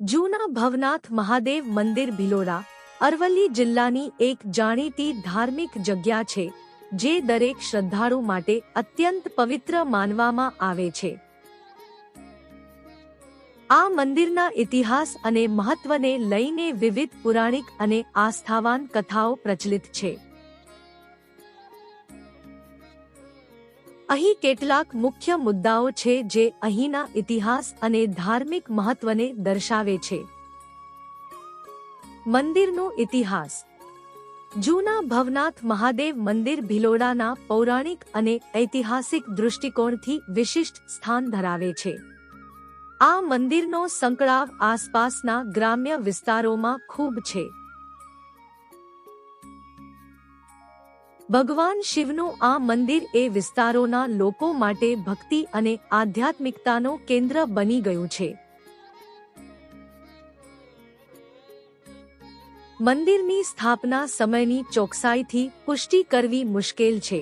જૂના ભવનાથ મહાદેવ મંદિર ભિલોડા અરવલ્લી જિલ્લાની એક જાણીતી ધાર્મિક જગ્યા છે, જે દરેક શ્રદ્ધાળુ માટે અત્યંત પવિત્ર માનવામાં આવે છે. આ મંદિરના ઇતિહાસ અને મહત્વને લઈને વિવિધ પુરાણિક અને આસ્થાવાન કથાઓ પ્રચલિત છે. અહીં કેટલાક મુખ્ય મુદ્દાઓ છે જે અહીંના ઇતિહાસ અને ધાર્મિક મહત્વને દર્શાવે છે. મંદિરનો ઇતિહાસ. જૂના ભવનાથ મહાદેવ મંદિર ભિલોડાના પૌરાણિક અને ઐતિહાસિક દૃષ્ટિકોણથી વિશિષ્ટ સ્થાન ધરાવે છે. આ મંદિરનો સંકળાવ આસપાસના ગ્રામ્ય વિસ્તારોમાં ખૂબ છે. ભગવાન શિવનું આ મંદિર એ વિસ્તારોના લોકો માટે ભક્તિ અને આધ્યાત્મિકતાનો કેન્દ્ર બની ગયું છે. મંદિરની સ્થાપના સમયની ચોકસાઈથી પુષ્ટિ કરવી મુશ્કેલ છે,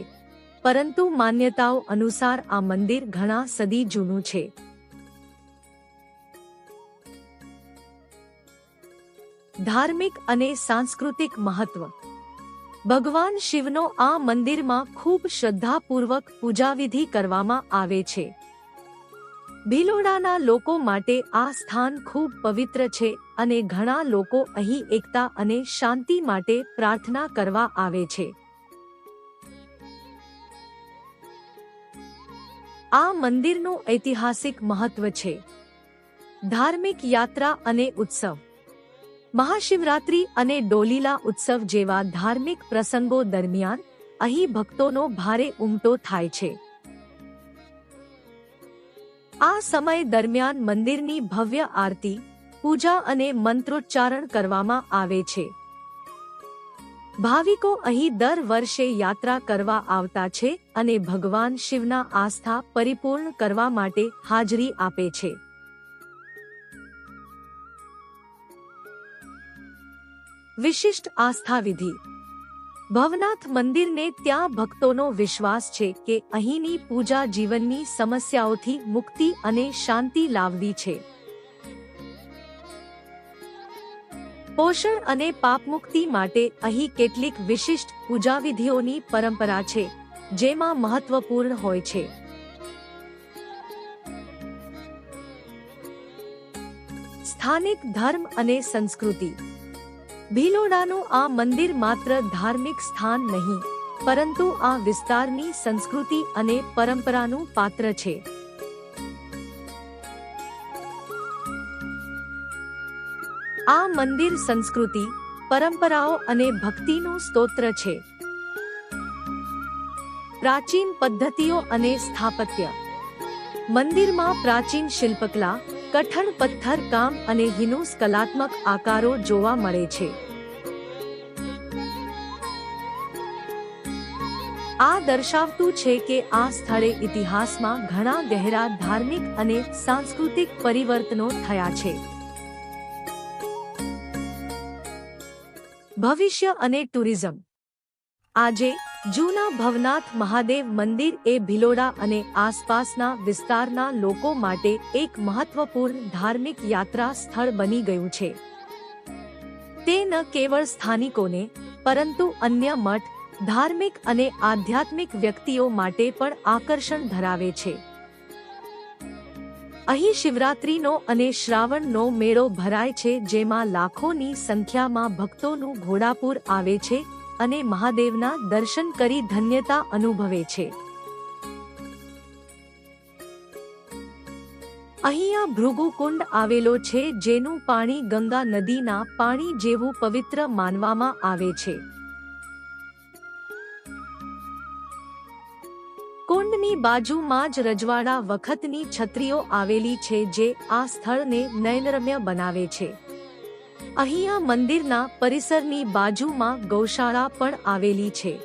પરંતુ માન્યતાઓ અનુસાર આ મંદિર ઘણા સદી જૂનું છે. ધાર્મિક અને સાંસ્કૃતિક મહત્વ ભગવાન શિવનો આ મંદિરમાં ખૂબ શ્રદ્ધાપૂર્વક પૂજાવિધિ કરવામાં આવે છે. ભિલોડાના લોકો માટે આ સ્થાન ખૂબ પવિત્ર છે અને ઘણા લોકો અહીં એકતા અને શાંતિ માટે પ્રાર્થના કરવા આવે છે. આ મંદિરનું ઐતિહાસિક મહત્વ છે. ધાર્મિક યાત્રા અને ઉત્સવ. મહાશિવરાત્રી અને ડોલીલા ઉત્સવ જેવા ધાર્મિક પ્રસંગો દરમિયાન અહીં ભક્તોનો ભારે ઉમટો થાય છે. આ સમય દરમિયાન મંદિરની ભવ્ય આરતી, પૂજા અને મંત્રોચ્ચારણ કરવામાં આવે છે. ભાવિકો અહીં દર વર્ષે યાત્રા કરવા આવતા છે અને ભગવાન શિવના આસ્થા પરિપૂર્ણ કરવા માટે હાજરી આપે છે. વિશિષ્ટ આસ્થા વિધિ ભવનાથ મંદિરને ત્યાં ભક્તોનો વિશ્વાસ છે કે અહીંની પૂજા જીવનની સમસ્યાઓથી મુક્તિ અને શાંતિ લાવવી છે. પોષણ અને પાપમુક્તિ માટે અહીં કેટલીક વિશિષ્ટ પૂજાવિધિઓની પરંપરા છે, જેમાં મહત્વપૂર્ણ હોય છે. સ્થાનિક ધર્મ અને સંસ્કૃતિ. ભીલોડાનું આ મંદિર માત્ર ધાર્મિક સ્થાન નહીં, પરંતુ આ વિસ્તારની સંસ્કૃતિ અને પરંપરાનું પાત્ર છે. આ મંદિર સંસ્કૃતિ, પરંપરાઓ અને ભક્તિનું સ્તોત્ર છે. પ્રાચીન પદ્ધતિઓ અને સ્થાપત્ય. મંદિરમાં પ્રાચીન શિલ્પકલા કઠણ પથ્થર, કામ અને હિનુસ કલાત્મક આકારો જોવા મળે છે. આ દર્શાવતું છે કે આ સ્થળે ઇતિહાસમાં ઘણા ગહેરા ધાર્મિક અને સાંસ્કૃતિક પરિવર્તનો થયા છે. ભવિષ્ય અને ટુરિઝમ. આજે જૂના ભવનાથ મહાદેવ મંદિર એ ભિલોડા અને આસપાસના વિસ્તારના લોકો માટે એક મહત્વપૂર્ણ ધાર્મિક યાત્રા સ્થળ બની ગયું છે. તે ન કેવળ સ્થાનિકોને, પરંતુ અન્ય મઠ, ધાર્મિક અને આધ્યાત્મિક વ્યક્તિઓ માટે પણ આકર્ષણ ધરાવે છે. અહીં શિવરાત્રીનો અને શ્રાવણનો મેળો ભરાય છે, જેમાં લાખોની સંખ્યામાં ભક્તોનું ઘોડાપુર આવે છે અને મહાદેવના દર્શન કરી ધન્યતા અનુભવે છે. અહીંયા ભૃગુકુંડ આવેલો છે જેનું પાણી ગંગા નદીના પાણી જેવું પવિત્ર માનવામાં આવે છે. કુંડની બાજુમાં જ રજવાડા વખતની છત્રીઓ આવેલી છે જે આ સ્થળને નયનરમ્ય બનાવે છે. અહીંયા મંદિરના પરિસરની બાજુમાં ગૌશાળા પણ આવેલી છે.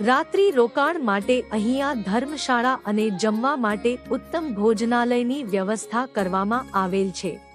રાત્રિ રોકાણ માટે અહીંયા ધર્મશાળા અને જમવા માટે ઉત્તમ ભોજનાલયની વ્યવસ્થા કરવામાં આવેલ છે.